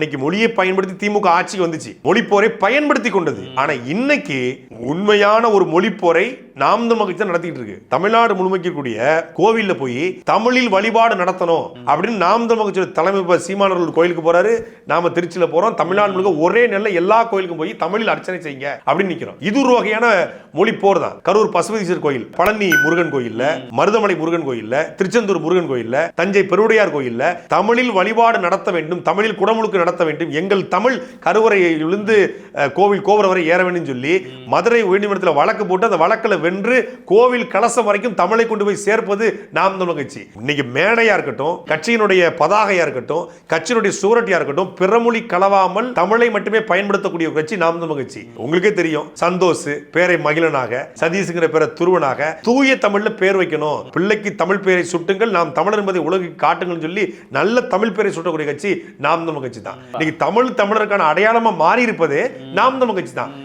அன்னைக்கு மொழியை பயன்படுத்தி திமுக ஆட்சிக்கு வந்துச்சு. மொழிப்போரை பயன்படுத்தி கொண்டது. ஆனா இன்னைக்கு உண்மையான ஒரு மொழிப்போரை நாம் தமிழ் தான் நடத்திட்டு இருக்கு. தமிழ்நாடு முழுமைக்கக்கூடிய கோவில்ல போய் தமிழில் வழிபாடு நடத்தணும் அப்படின்னு நாம் தமிழ் தலைமை இப்ப சீமானவர்கள் கோயிலுக்கு போறாரு. நாம திருச்சியில போறோம். தமிழ்நாடு முழுக்க ஒரே நெல்ல எல்லா கோயிலுக்கும் போய் தமிழில் அர்ச்சனை செய்யுங்க அப்படின்னு நிக்கிறோம். இது ஒரு வகையான மொழி போர் தான். கரூர் பசுபதீஸ்வர் கோயில் பழனி முருகன் கோயில்ல மருதமலை முருகன் கோயில்ல திருச்செந்தூர் முருகன் கோயில்ல தஞ்சை பெருவுடையார் கோயில்ல தமிழில் வழிபாடு நடத்த வேண்டும். தமிழில் குடமுழுக்கு நடத்த வேண்டும். எங்கள் தமிழ் கருவறையிலிருந்து கோவில் கோபுரம் வரை ஏற வேண்டும் சொல்லி மதுரை உயர்நீதிமன்றத்தில் வழக்கு போட்டு அந்த வழக்கில் வென்று கோவில் கலசம் வரைக்கும் தமிழை கொண்டு போய் சேர்ப்பது நாம் தமிழ் கட்சி. இன்னைக்கு மேடையா இருக்கட்டும் கட்சியினுடைய பதாகையா இருக்கட்டும் கட்சியினுடைய சூரட்டியா இருக்கட்டும் பிறமொழி கலவாமல் தமிழை மட்டுமே பயன்படுத்தக்கூடிய கட்சி நாம் தமிழ் கட்சி. உங்களுக்கே தெரியும் சந்தோஷ் பேரை மகிழனாக சதீஷ்ங்கிற பேரை துருவனாக தூய தமிழ்ல பேர் வைக்கணும். பிள்ளைக்கு தமிழ் பேரை சுட்டுங்கள் நாம் தமிழர் என்பதை உலகுக்கு காட்டுங்கள்னு சொல்லி நல்ல தமிழ் பேரை சுட்டக்கூடிய கட்சி நாம் தமிழ் கட்சி தான். இன்னைக்கு தமிழ் தமிழருக்கான அடையாளமா மாறி இருப்பதே நாம் தமிழ் கட்சி தான்